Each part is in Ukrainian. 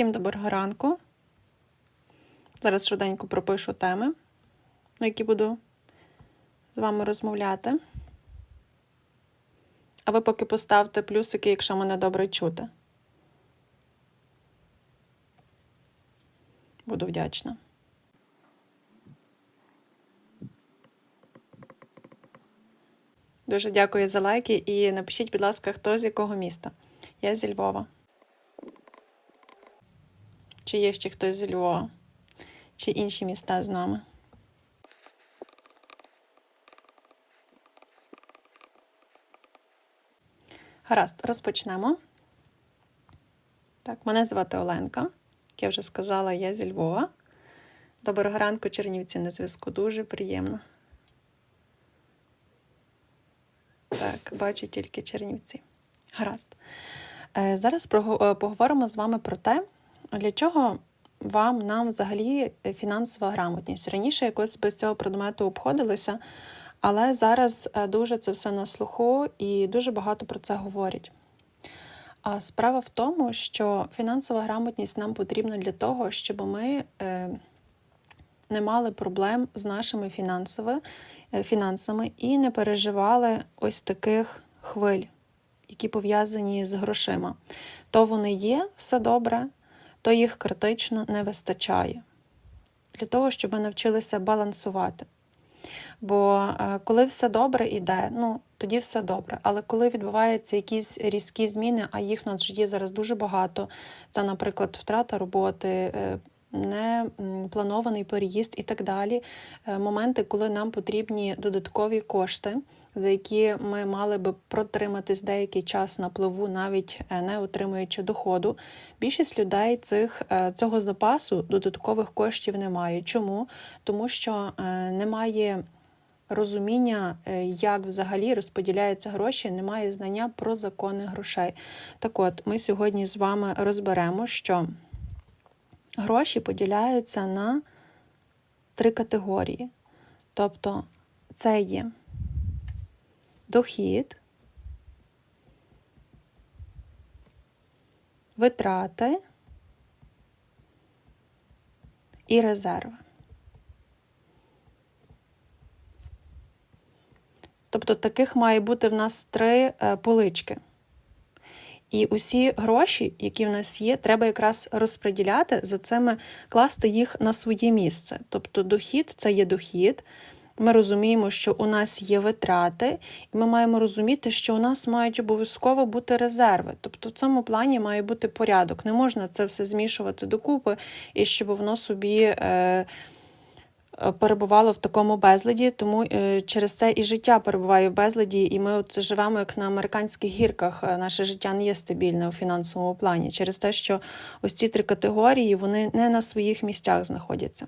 Всім доброго ранку. Зараз швиденько пропишу теми, на які буду з вами розмовляти. А ви поки поставте плюсики, якщо мене добре чути. Буду вдячна. Дуже дякую за лайки і напишіть, будь ласка, хто з якого міста. Я зі Львова. Чи є ще хтось зі Львова? Чи інші міста з нами? Гаразд, розпочнемо. Так, мене звати Оленка. Як я вже сказала, я зі Львова. Доброго ранку, Чернівці на зв'язку. Дуже приємно. Так, бачу тільки Чернівці. Гаразд. Е, Зараз е, поговоримо з вами про те, для чого вам нам взагалі фінансова грамотність. Раніше якось без цього предмету обходилися, але зараз е, дуже це все на слуху і дуже багато про це говорять. А справа в тому, що фінансова грамотність нам потрібна для того, щоб ми е, не мали проблем з нашими е, фінансами і не переживали ось таких хвиль, які пов'язані з грошима. То вони є все добре, то їх критично не вистачає. Для того, щоб ми навчилися балансувати. Бо е, коли все добре іде, ну тоді все добре. Але коли відбуваються якісь різкі зміни, а їх в нас є зараз дуже багато, це, наприклад, втрата роботи, е, непланований переїзд і так далі. е, Моменти, коли нам потрібні додаткові кошти, за які ми мали би протриматись деякий час на пливу, навіть е, не отримуючи доходу. Більшість людей цих, е, цього запасу додаткових коштів немає. Чому? Тому що немає розуміння, як взагалі розподіляються гроші, немає знання про закони грошей. Так от, ми сьогодні з вами розберемо, що гроші поділяються на три категорії. Тобто, це є дохід, витрати і резерви. Тобто таких має бути в нас три е, полички. І усі гроші, які в нас є, треба якраз розподіляти за цими, класти їх на своє місце. Тобто дохід це є дохід. Ми розуміємо, що у нас є витрати, і ми маємо розуміти, що у нас мають обов'язково бути резерви. Тобто в цьому плані має бути порядок. Не можна це все змішувати докупи, і щоб воно собі. Е, перебувало в такому безладі, тому е, через це і життя перебуває в безладі, і ми от живемо як на американських гірках. Е, Наше життя не є стабільне у фінансовому плані через те, що ось ці три категорії вони не на своїх місцях знаходяться.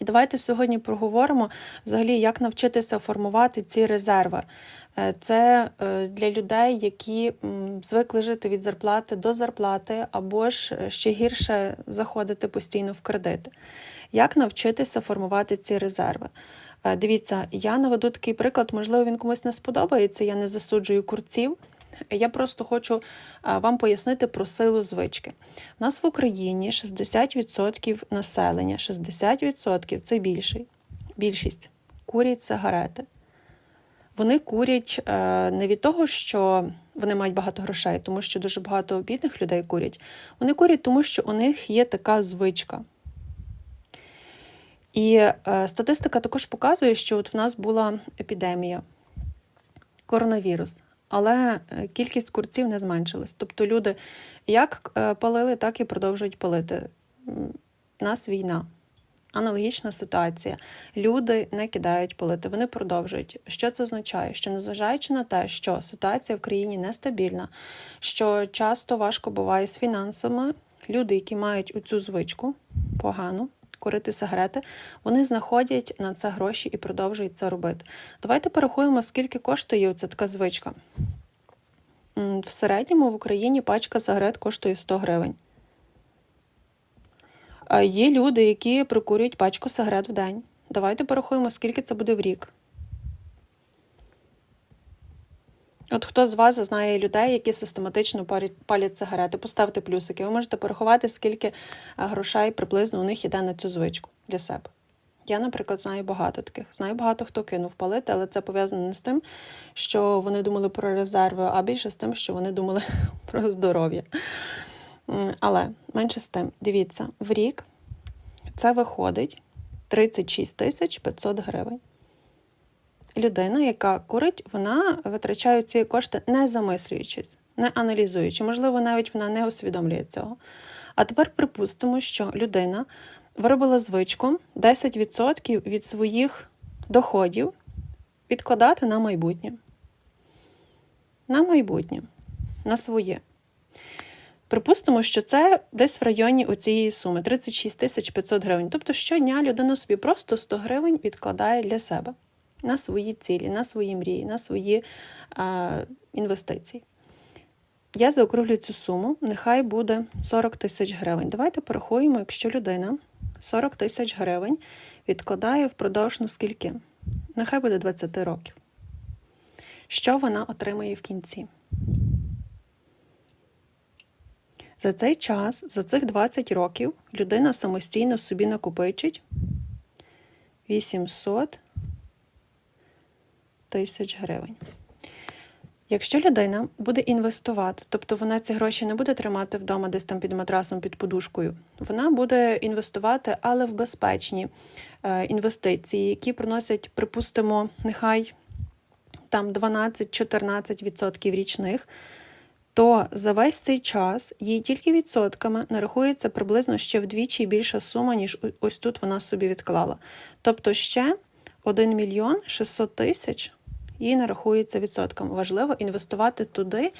І давайте сьогодні проговоримо взагалі, як навчитися формувати ці резерви. Е, Це е, для людей, які звикли жити від зарплати до зарплати, або ж е, ще гірше заходити постійно в кредити. Як навчитися формувати ці резерви? Дивіться, я наведу такий приклад, можливо, він комусь не сподобається, я не засуджую курців. Я просто хочу вам пояснити про силу звички. У нас в Україні 60% населення, 60% це більший, більшість курять сигарети. Вони курять е, не від того, що вони мають багато грошей, тому що дуже багато бідних людей курять. Вони курять, тому що у них є така звичка. І е, статистика також показує, що от в нас була епідемія, коронавірус, але е, кількість курців не зменшилась. Тобто люди як е, палили, так і продовжують палити. У нас війна. Аналогічна ситуація. Люди не кидають палити, вони продовжують. Що це означає? Що незважаючи на те, що ситуація в країні нестабільна, що часто важко буває з фінансами, люди, які мають цю звичку погану, курити сигарети, вони знаходять на це гроші і продовжують це робити. Давайте порахуємо, скільки коштує ця така звичка. В середньому в Україні пачка сигарет коштує 100 гривень. Є люди, які прокурюють пачку сигарет в день. Давайте порахуємо, скільки це буде в рік. От хто з вас знає людей, які систематично палять сигарети, поставте плюсики. Ви можете порахувати, скільки е, грошей приблизно у них іде на цю звичку для себе. Я, наприклад, знаю багато таких. Знаю багато хто кинув палити, але це пов'язано не з тим, що вони думали про резерви, а більше з тим, що вони думали про здоров'я. Але менше з тим, дивіться, в рік це виходить 36 тисяч 500 гривень. Людина, яка курить, вона витрачає ці кошти не замислюючись, не аналізуючи. Можливо, навіть вона не усвідомлює цього. А тепер припустимо, що людина виробила звичку 10% від своїх доходів відкладати на майбутнє. На майбутнє, на своє. Припустимо, що це десь в районі оцієї суми 36 тисяч 500 гривень. Тобто щодня людина собі просто 100 гривень відкладає для себе на свої цілі, на свої мрії, на свої е, інвестиції. Я заокруглюю цю суму, нехай буде 40 тисяч гривень. Давайте порахуємо, якщо людина 40 тисяч гривень відкладає впродовж ну скільки? Нехай буде 20 років. Що вона отримає в кінці? За цей час, за цих 20 років, людина самостійно собі накопичить 800 тисяч гривень. Якщо людина буде інвестувати, тобто вона ці гроші не буде тримати вдома десь там під матрасом, під подушкою, вона буде інвестувати, але в безпечні е, інвестиції, які приносять, припустимо, нехай там 12-14% річних, то за весь цей час їй тільки відсотками нарахується приблизно ще вдвічі більша сума, ніж ось тут вона собі відклала. Тобто ще 1 мільйон 600 тисяч їй нарахується відсотками. Важливо інвестувати туди,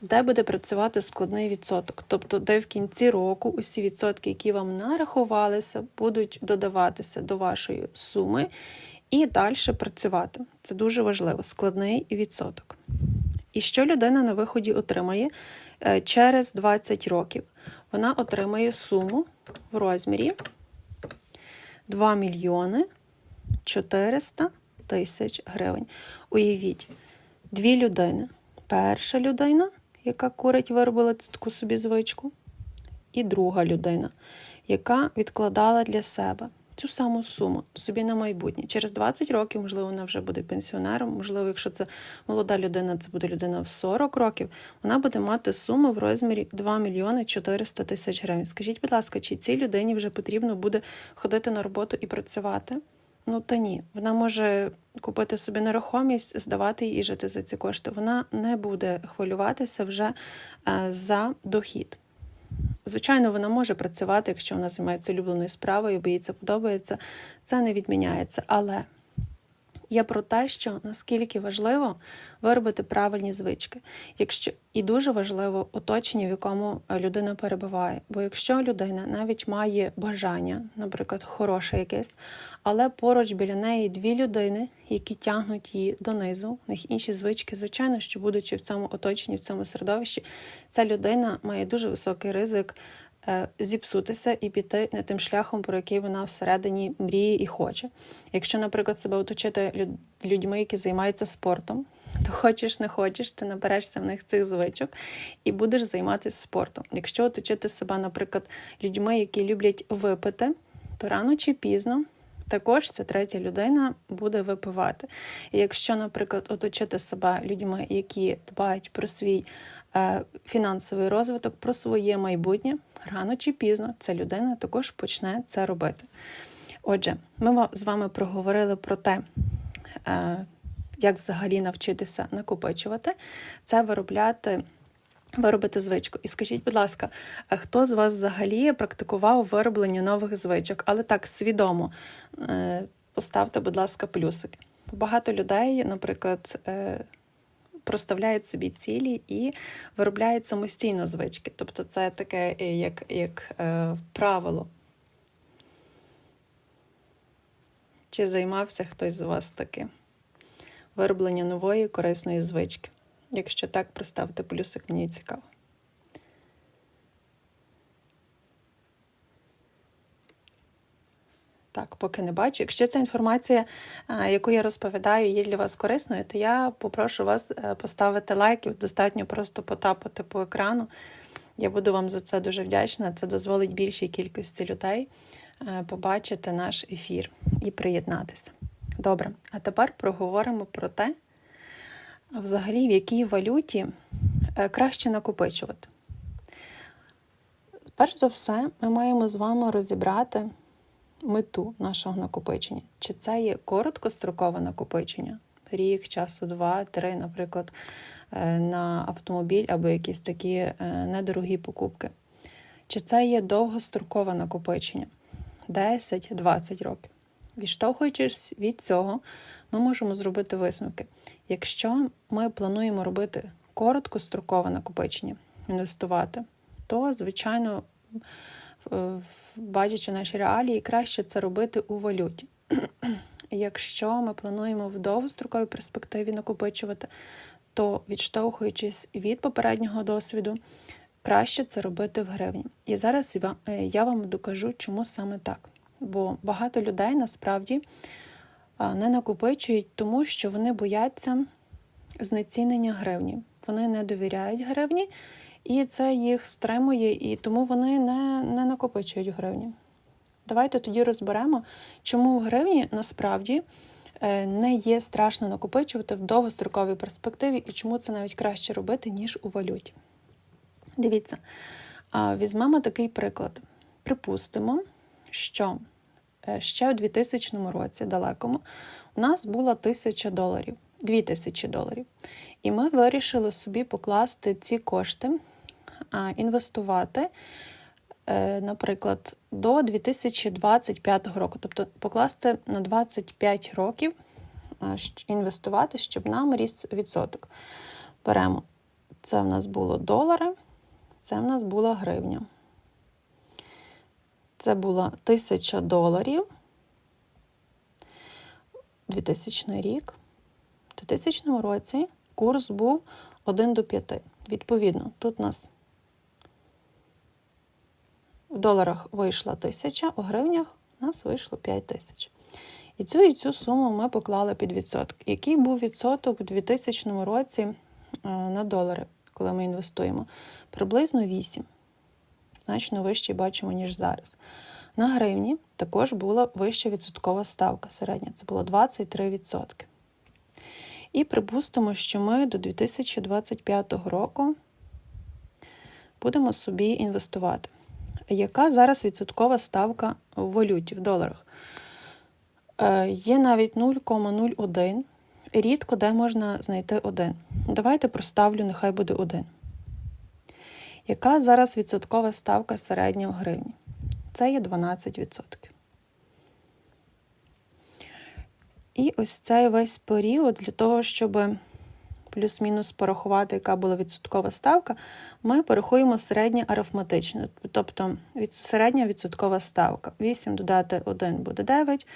де буде працювати складний відсоток. Тобто, де в кінці року усі відсотки, які вам нарахувалися, будуть додаватися до вашої суми і далі працювати. Це дуже важливо. Складний відсоток. І що людина на виході отримає Е, через 20 років? Вона отримає суму в розмірі 2 мільйони 400 тисяч гривень. Уявіть, дві людини. Перша людина, яка курить, виробила таку собі звичку, і друга людина, яка відкладала для себе цю саму суму собі на майбутнє. Через 20 років, можливо, вона вже буде пенсіонером, можливо, якщо це молода людина, це буде людина в 40 років, вона буде мати суму в розмірі 2 мільйони 400 тисяч гривень. Скажіть, будь ласка, чи цій людині вже потрібно буде ходити на роботу і працювати? Ну та ні, вона може купити собі нерухомість, здавати її і жити за ці кошти. Вона не буде хвилюватися вже е, за дохід. Звичайно, вона може працювати, якщо вона займається улюбленою справою, бо їй це подобається. Це не відміняється. Але я про те, що наскільки важливо виробити правильні звички, якщо і дуже важливо оточення, в якому е, людина перебуває. Бо якщо людина навіть має бажання, наприклад, хороше якесь, але поруч біля неї дві людини, які тягнуть її донизу, в них інші звички, звичайно, що будучи в цьому оточенні, в цьому середовищі, ця людина має дуже високий ризик зіпсутися і піти не тим шляхом, про який вона всередині мріє і хоче. Якщо, наприклад, себе оточити людьми, які займаються спортом, то хочеш не хочеш, ти наберешся в них цих звичок і будеш займатися спортом. Якщо оточити себе, наприклад, людьми, які люблять випити, то рано чи пізно. Також ця третя людина буде випивати. І якщо, наприклад, оточити себе людьми, які дбають про свій е, фінансовий розвиток, про своє майбутнє, рано чи пізно ця людина також почне це робити. Отже, ми з вами проговорили про те, е, як взагалі навчитися накопичувати, це виробляти. Виробити звичку. І скажіть, будь ласка, хто з вас взагалі практикував вироблення нових звичок, але так свідомо Е, поставте, будь ласка, плюсики. Багато людей, наприклад, е, проставляють собі цілі і виробляють самостійно звички. Тобто, це таке е, як, як правило. Чи займався хтось з вас таким? Вироблення нової корисної звички. Якщо так, проставте плюсик, мені цікаво. Так, поки не бачу. Якщо ця інформація, е, яку я розповідаю, є для вас корисною, то я попрошу вас е, поставити лайк, достатньо просто потапати по екрану. Я буду вам за це дуже вдячна. Це дозволить більшій кількості людей е, побачити наш ефір і приєднатися. Добре, а тепер проговоримо про те, взагалі, в якій валюті е, краще накопичувати. Перш за все, ми маємо з вами розібрати мету нашого накопичення. Чи це є короткострокове накопичення? Рік, часу, два, три, наприклад, е, на автомобіль або якісь такі е, недорогі покупки. Чи це є довгострокове накопичення 10-20 років. Відштовхуючись від цього, ми можемо зробити висновки. Якщо ми плануємо робити короткострокове накопичення, інвестувати, то, звичайно, бачачи наші реалії, краще це робити у валюті. Якщо ми плануємо в довгостроковій перспективі накопичувати, то відштовхуючись від попереднього досвіду, краще це робити в гривні. І зараз я вам- е, вам докажу, чому саме так. Бо багато людей насправді не накопичують, тому що вони бояться знецінення гривні. Вони не довіряють гривні, і це їх стримує, і тому вони не, не накопичують гривні. Давайте тоді розберемо, чому в гривні насправді е, не є страшно накопичувати в довгостроковій перспективі, і чому це навіть краще робити, ніж у валюті. Дивіться, візьмемо такий приклад. Припустимо, що ще у 2000 році, далекому, у нас було 1000 доларів, 2000 доларів. І ми вирішили собі покласти ці кошти, інвестувати, е, наприклад, до 2025 року. Тобто покласти на 25 років інвестувати, щоб нам ріс відсоток. Беремо. Це в нас було долари, це в нас була гривня. Це була 1000 доларів. 2000 рік. У 2000 році курс був 1 до 5. Відповідно, тут у нас в доларах вийшла 1000, у гривнях у нас вийшло 5 тисяч. І цю і цю суму ми поклали під відсоток. Який був відсоток у 2000 році е, на долари, коли ми інвестуємо? Приблизно 8. Значно вищий бачимо, ніж зараз. На гривні також була вища відсоткова ставка середня, це було 23%. І припустимо, що ми до 2025 року будемо собі інвестувати. Яка зараз відсоткова ставка в валюті, в доларах? Е, Є навіть 0,01. Рідко де можна знайти 1. Давайте проставлю, нехай буде 1. Яка зараз відсоткова ставка середня в гривні? Це є 12%. І ось цей весь період для того, щоб плюс-мінус порахувати, яка була відсоткова ставка, ми порахуємо середнє арифметичне, тобто середня відсоткова ставка. 8 додати 1 буде 9,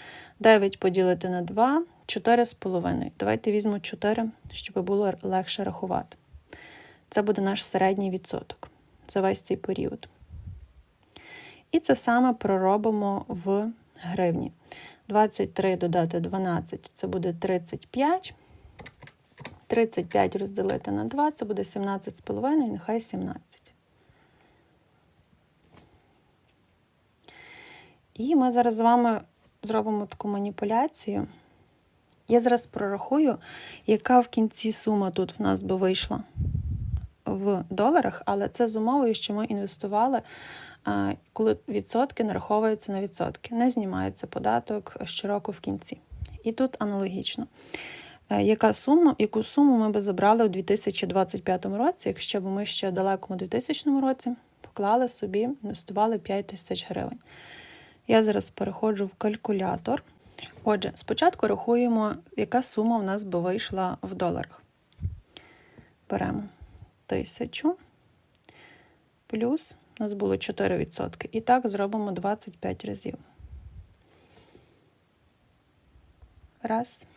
9 поділити на 2, 4,5. Давайте візьму 4, щоб було легше рахувати. Це буде наш середній відсоток за весь цей період. І це саме проробимо в гривні. 23 додати 12 це буде 35. 35 розділити на 2 це буде 17,5, нехай 17. І ми зараз з вами зробимо таку маніпуляцію. Я зараз прорахую, яка в кінці сума тут в нас би вийшла в доларах, але це з умовою, що ми інвестували, коли відсотки нараховуються на відсотки. Не знімається податок щороку в кінці. І тут аналогічно. Е, Яка сума, яку суму ми би забрали у 2025 році, якщо б ми ще в далекому 2000 році поклали собі, інвестували 5 тисяч гривень? Я зараз переходжу в калькулятор. Отже, спочатку рахуємо, яка сума в нас би вийшла в доларах. Беремо тисячу плюс у нас було 4%. І так зробимо 25 разів. Раз.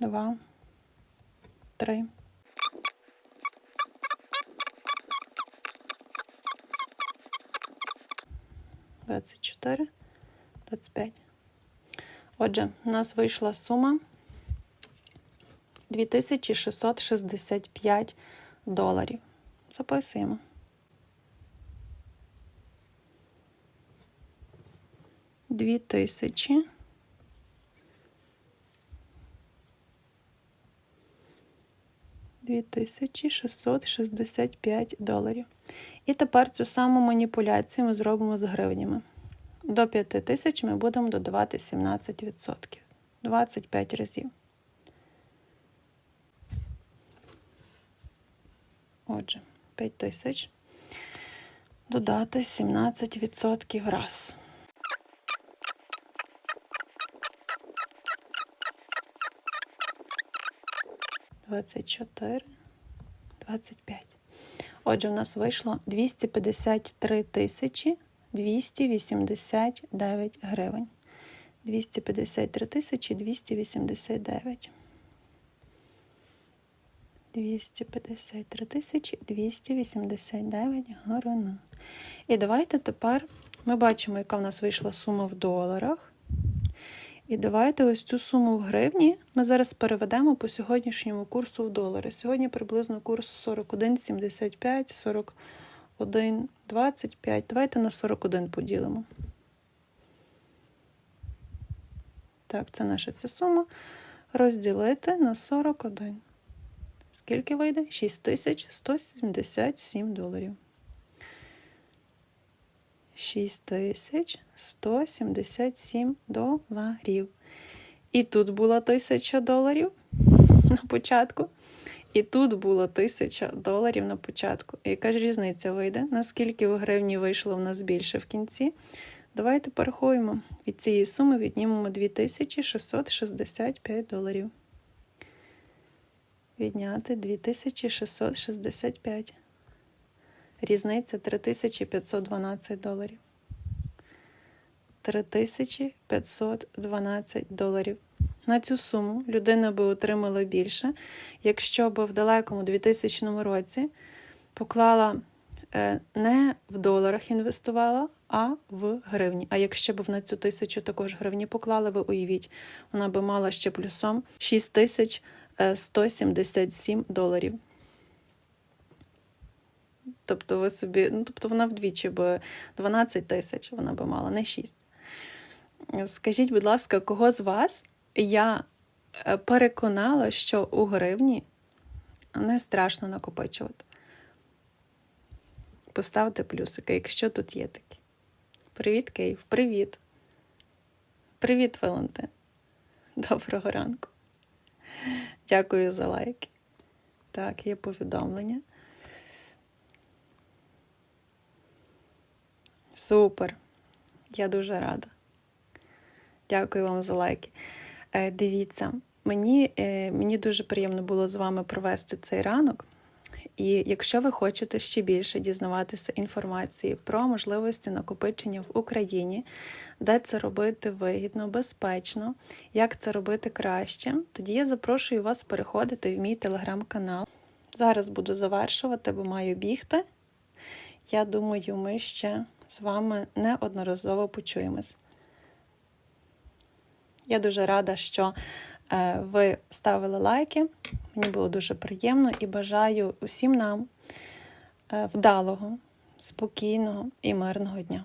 Два. Три. 24, 25. Отже, у нас вийшла сума 2665 доларів. Записуємо. Дві тисячі. Дві тисячі шістсот шістдесят п'ять доларів. І тепер цю саму маніпуляцію ми зробимо з гривнями. До 5 тисяч ми будемо додавати 17%. 25 разів. Отже, 5 тисяч. Додати 17% раз. Двадцять чотири, двадцять п'ять. Отже, в нас вийшло 253 тисячі 289 гривень. 253 тисячі 289. 253 тисячі 289 гривень. І давайте тепер ми бачимо, яка в нас вийшла сума в доларах. І давайте ось цю суму в гривні ми зараз переведемо по сьогоднішньому курсу в долари. Сьогодні приблизно курс 41,75, 41,25. Давайте на 41 поділимо. Так, це наша ця сума. Розділити на 41. Скільки вийде? 6177 доларів. 6177 доларів. І тут було 1000 доларів на початку. І тут було 1000 доларів на початку. І яка ж різниця вийде? Наскільки у гривні вийшло в нас більше в кінці? Давайте порахуємо. Від цієї суми віднімемо 2665 доларів. Відняти 2665. Різниця 3512 доларів. 3512 доларів. На цю суму людина би отримала більше, якщо б в далекому 2000 році поклала е, не в доларах інвестувала, а в гривні. А якщо б на цю тисячу також гривні поклали, ви уявіть, вона би мала ще плюсом 6177 доларів. Тобто ви собі, ну тобто вона вдвічі би 12 тисяч вона би мала, не 6. Скажіть, будь ласка, кого з вас я е, переконала, що у гривні не страшно накопичувати? Поставте плюсики, якщо тут є такі. Привіт, Київ, привіт. Привіт, Валентин. Доброго ранку. Дякую за лайки. Так, є повідомлення. Супер. Я дуже рада. Дякую вам за лайки. Е, Дивіться, мені, е, мені дуже приємно було з вами провести цей ранок. І якщо ви хочете ще більше дізнаватися інформації про можливості накопичення в Україні, де це робити вигідно, безпечно, як це робити краще, тоді я запрошую вас переходити в мій телеграм-канал. Зараз буду завершувати, бо маю бігти. Я думаю, ми ще з вами неодноразово почуємось. Я дуже рада, що ви ставили лайки. Мені було дуже приємно і бажаю усім нам е, вдалого, спокійного і мирного дня.